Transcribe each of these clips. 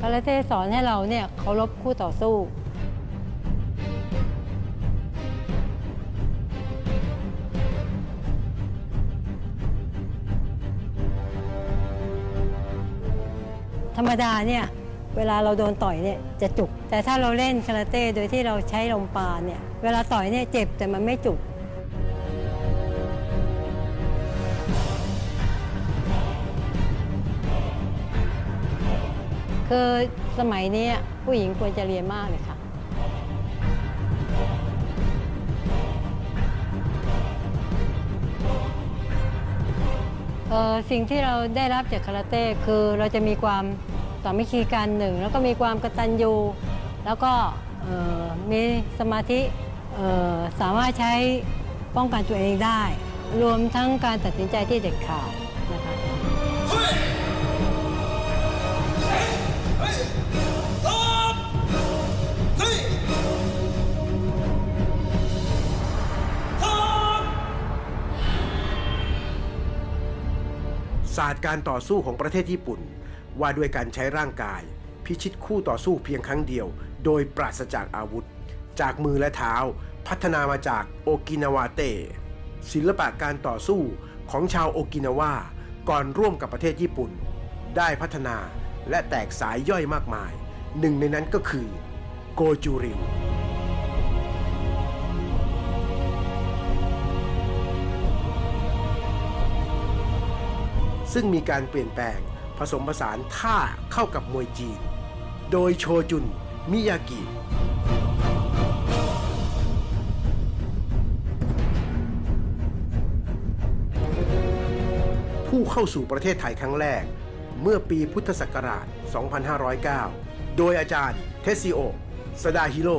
คาราเต้สอนให้เราเนี่ยเคารพคู่ต่อสู้ ธรรมดาเนี่ยเวลาเราโดนต่อยเนี่ยจะจุก แต่ถ้าเราเล่นคาราเต้โดยที่เราใช้ลมปราณเนี่ยเวลาต่อยเนี่ยเจ็บแต่มันไม่จุก คือสมัยนี้ผู้หญิงควรจะเรียนมากเลยค่ะเออสิ่งที่เราได้รับจากคาราเต้คือเราจะมีความสามัคคีกันหนึ่ง แล้วก็มีความกตัญญูแล้วก็มีสมาธิสามารถใช้ป้องกันตัวเองได้ รวมทั้งการตัดสินใจที่เด็ดขาด ศาสตร์การต่อสู้ของประเทศญี่ปุ่น ว่าด้วยการใช้ร่างกาย พิชิตคู่ต่อสู้เพียงครั้งเดียว โดยปราศจากอาวุธ จากมือและเท้า พัฒนามาจากโอกินาวาเตศิลปะการต่อสู้ของชาวโอกินาวาก่อนร่วมกับประเทศญี่ปุ่น ได้พัฒนา และแตกสายย่อยมากมาย หนึ่งในนั้นก็คือ โกจูริว ซึ่งมีการเปลี่ยนแปลงผสมผสานท่าเข้ากับมวยจีน โดยโชจุน มิยากิผู้เข้าสู่ประเทศไทยครั้งแรก เมื่อปีพุทธศักราช 2509 โดยอาจารย์เทซิโอสดาฮิโร่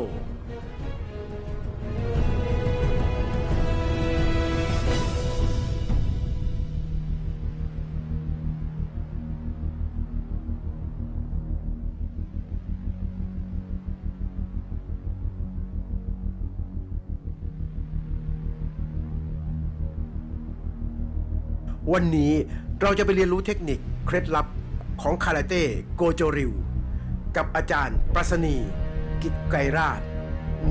วันนี้ เราจะไปเรียนรู้เทคนิคเคล็ดลับของคาราเต้โกโจริว กับอาจารย์ปรัสนี กิตไกรราช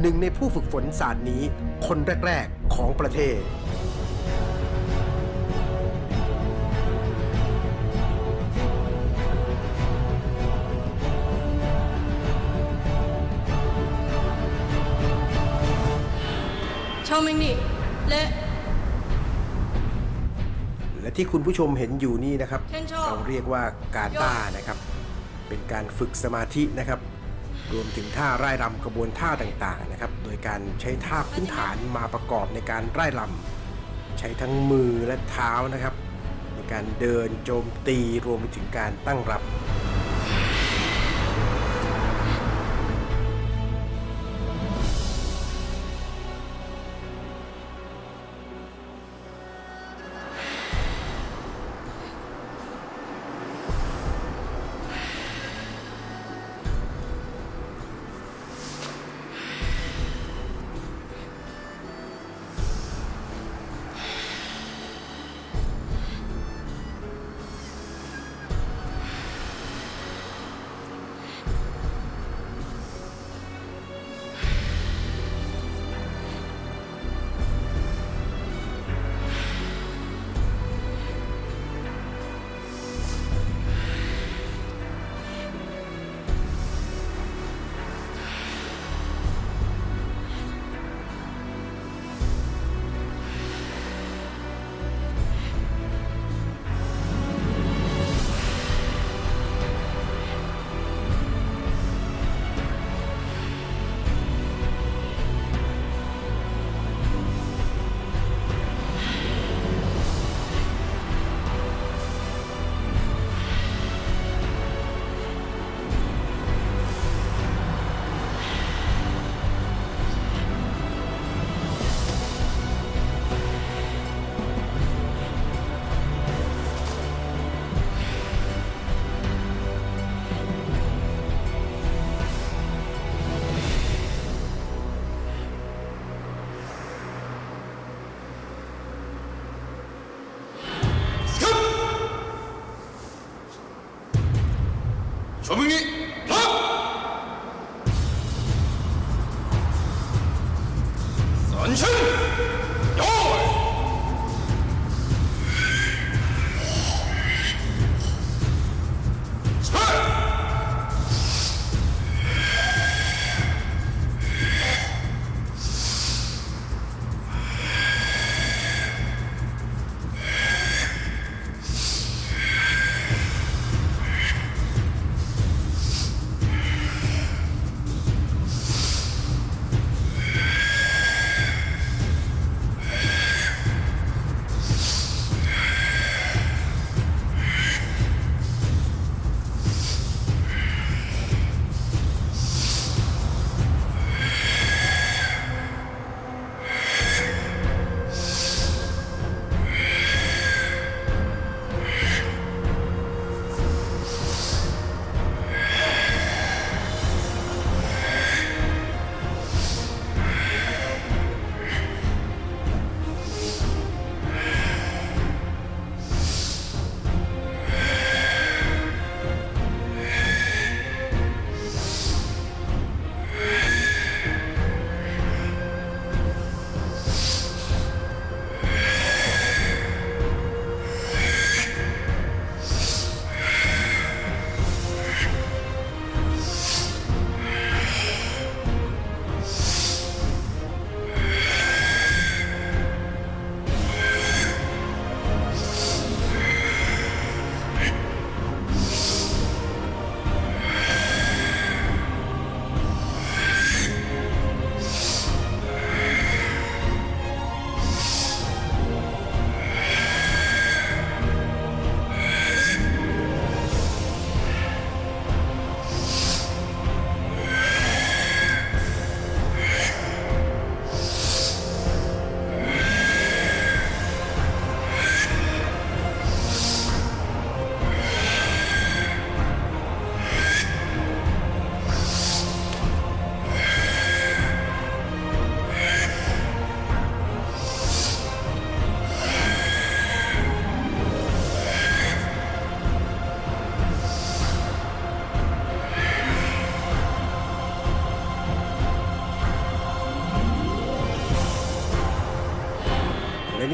หนึ่งในผู้ฝึกฝนศาสตร์นี้คนแรก ๆ ของประเทศ ชาวมงนิและ ที่คุณผู้ชมเห็นอยู่นี่นะครับ天井เราเรียกว่ากาตานะครับ เป็นการฝึกสมาธินะครับ รวมถึงท่าไร่รำกระบวนท่าต่างๆนะครับ โดยการใช้ท่าพื้นฐานมาประกอบในการไร่รำใช้ทั้งมือและเท้านะครับ ในการเดินโจมตีรวมไปถึงการตั้งรั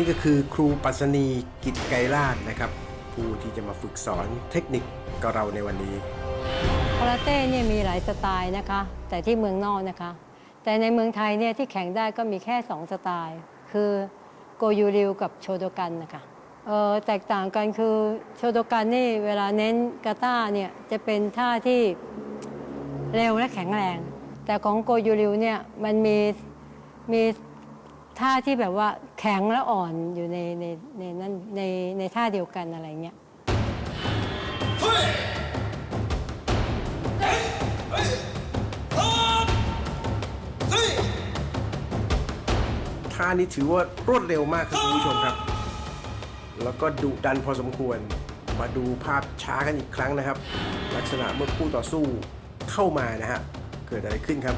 นี่ก็คือครูปัสนีกิจไกรลาดนะครับ ผู้ที่จะมาฝึกสอนเทคนิคกับเราในวันนี้คาราเต้เนี่ยมีหลายสไตล์นะคะ แต่ที่เมืองนอกนะคะ แต่ในเมืองไทยเนี่ยที่แข่งได้ก็มีแค่ 2 สไตล์ คือโกยูริวกับโชโดกันนะคะเออแตกต่างกันคือโชโดกันนี่เวลาเน้นกาตาเนี่ยจะเป็นท่าที่เร็วและแข็งแรง แต่ของโกยูริวเนี่ยมันมีมี ท่าที่แบบว่าแข็งและอ่อนอยู่ในในในนั้นในในท่าเดียวกันอะไรเงี้ยท่านี้ถือว่ารวดเร็วมากครับคุณผู้ชมครับ แล้วก็ดุดันพอสมควร มาดูภาพช้ากันอีกครั้งนะครับ ลักษณะเมื่อคู่ต่อสู้เข้ามานะฮะ เกิดอะไรขึ้นครับ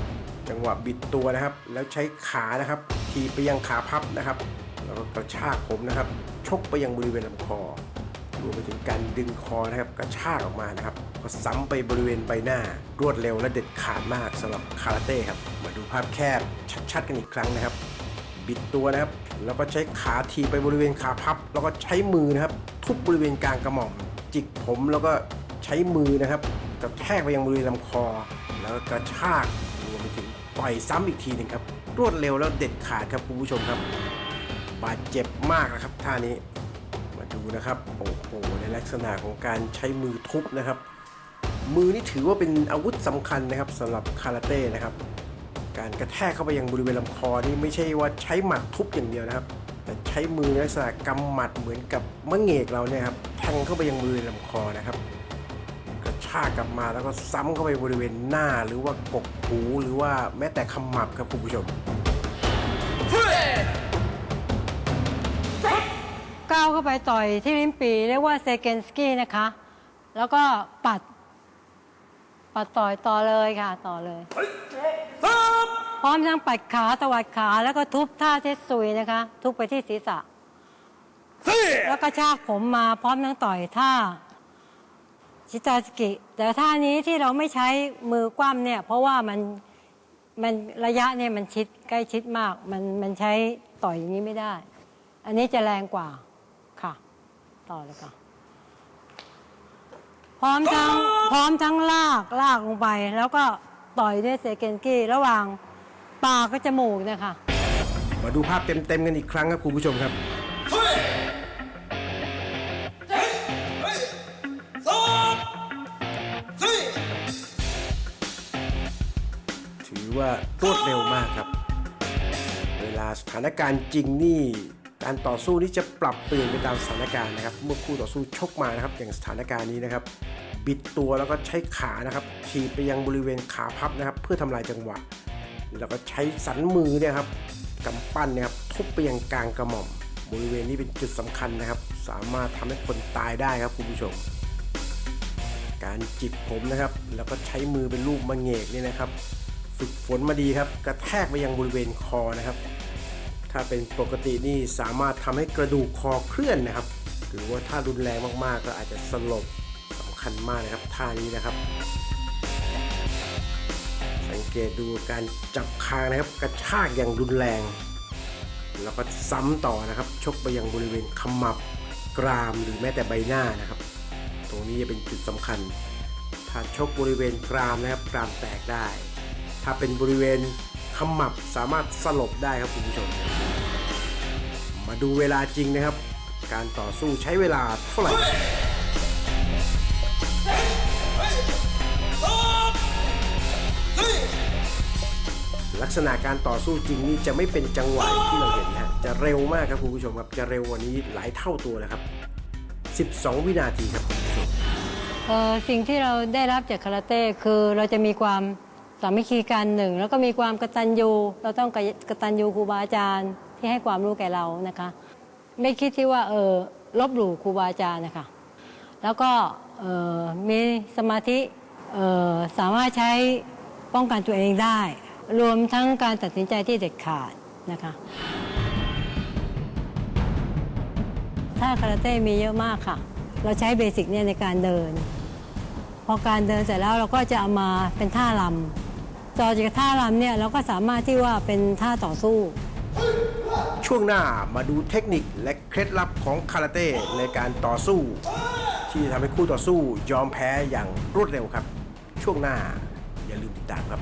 จังหวะบิดตัวนะครับ แล้วใช้ขานะครับ ทีไปยังขาพับนะครับแล้วก็กระชากผมนะครับ ชกไปยังบริเวณลำคอรวมไปถึงการดึงคอนะครับกระชากออกมานะครับก็ซ้ำไปบริเวณใบหน้า รวดเร็วและเด็ดขาดมากสำหรับคาราเต้ครับมาดูภาพแคบชัดๆกันอีกครั้งนะครับ บิดตัวนะครับ แล้วก็ใช้ขาทีไปบริเวณขาพับ แล้วก็ใช้มือนะครับ ทุบบริเวณกลางกระหม่อม จิกผมแล้วก็ใช้มือนะครับกระแทกไปยังบริเวณลำคอ แล้วก็กระชาก ต่อยซ้ำอีกทีหนึ่งครับ รวดเร็วแล้วเด็ดขาดครับคุณผู้ชมครับ บาดเจ็บมากนะครับท่านี้มาดูนะครับโอ้โหในลักษณะของการใช้มือทุบนะครับ มือนี่ถือว่าเป็นอาวุธสำคัญนะครับสำหรับคาราเต้นะครับ การกระแทกเข้าไปยังบริเวณลำคอนี่ไม่ใช่ว่าใช้หมัดทุบอย่างเดียวนะครับ แต่ใช้มือในลักษณะกำหมัดเหมือนกับมะเหงกเราเนี่ยครับแทงเข้าไปยังบริเวณลำคอนะครับากกลับมาแล้วก็ซ้ำเข้าไปบริเวณหน้าหรือว่ากกหูหรือว่าแม้แต่ขมับครับคุณผู้ชมก้าวเข้าไปต่อยที่ลิ้นปีเรียกว่าเซเกนสกี้นะคะ แล้วก็ปัด ปัดต่อยต่อเลยค่ะ ต่อเลยพร้อมทั้งปัดขาตวัดขาแล้วก็ทุบท่าเทสซุยนะคะ ทุบไปที่ศีรษะแล้วก็ชากผมมาพร้อมทั้งต่อยท่า ชิตาสกิ แต่ท่านี้ที่เราไม่ใช้มือกว้ำเนี่ย เพราะว่ามันมันระยะเนี่ยมันชิดใกล้ชิดมาก มันมันใช้ต่อยอย่างนี้ไม่ได้ อันนี้จะแรงกว่าค่ะ ต่อเลยค่ะพร้อมทั้งพร้อมทั้งลากลากลงไป แล้วก็ต่อยด้วยเซเกนกี้ระหว่างปากกับจมูกเนะคะ มาดูภาพเต็มๆกันอีกครั้งครับคุณผู้ชมครับ ว่ารวดเร็วมากครับ เวลาสถานการณ์จริงนี่การต่อสู้นี่จะปรับเปลี่ยนไปตามสถานการณ์นะครับ เมื่อคู่ต่อสู้ชกมานะครับ อย่างสถานการณ์นี้นะครับ บิดตัวแล้วก็ใช้ขานะครับถีบไปยังบริเวณขาพับนะครับ เพื่อทำลายจังหวะ แล้วก็ใช้สันมือเนี่ยครับกำปั้นนะครับทุบไปยังกลางกระหม่อม บริเวณนี้เป็นจุดสำคัญนะครับ สามารถทำให้คนตายได้ครับคุณผู้ชม การจิบผมนะครับ แล้วก็ใช้มือเป็นลูกมะเงกนี่นะครับ ฝึกฝนมาดีครับ กระแทกไปยังบริเวณคอนะครับ ถ้าเป็นปกตินี่สามารถทำให้กระดูกคอเคลื่อนนะครับ หรือว่าถ้ารุนแรงมากๆ ก็อาจจะสลบสำคัญมากนะครับท่านี้นะครับ สังเกตดูการจับคางนะครับ กระชากอย่างรุนแรง แล้วก็ซ้ำต่อนะครับ ชกไปยังบริเวณขมับกรามหรือแม้แต่ใบหน้านะครับ ตรงนี้จะเป็นจุดสำคัญถ้าชกบริเวณกรามนะครับกรามแตกได้ ถ้าเป็นบริเวณขมับสามารถสลบได้ครับคุณผู้ชม มาดูเวลาจริงนะครับ การต่อสู้ใช้เวลาเท่าไหร่ลักษณะการต่อสู้จริงนี่จะไม่เป็นจังหวะที่เราเห็นนะจะเร็วมากครับคุณผู้ชมครับ จะเร็วกว่านี้หลายเท่าตัวเลยครับ 12 วินาทีครับคุณผู้ชมสิ่งที่เราได้รับจากคาราเต้คือเราจะมีความ สามัคคีกันหนึ่งแล้วก็มีความกตัญญูเราต้องกตัญญูครูบาอาจารย์ที่ให้ความรู้แก่เรานะคะ ไม่คิดที่ว่าเออลบหลู่ครูบาอาจารย์นะคะแล้วก็เออมีสมาธิเออสามารถใช้ป้องกันตัวเองได้ รวมทั้งการตัดสินใจที่เด็ดขาดนะคะท่าคาราเต้มีเยอะมากค่ะ เราใช้เบสิกเนี่ยในการเดิน พอการเดินเสร็จแล้วเราก็จะเอามาเป็นท่าลำ จอจิกท่ารำเนี่ยเราก็สามารถที่ว่าเป็นท่าต่อสู้ ช่วงหน้ามาดูเทคนิคและเคล็ดลับของคาราเต้ในการต่อสู้ ที่จะทำให้คู่ต่อสู้ยอมแพ้อย่างรวดเร็วครับ ช่วงหน้าอย่าลืมติดตามครับ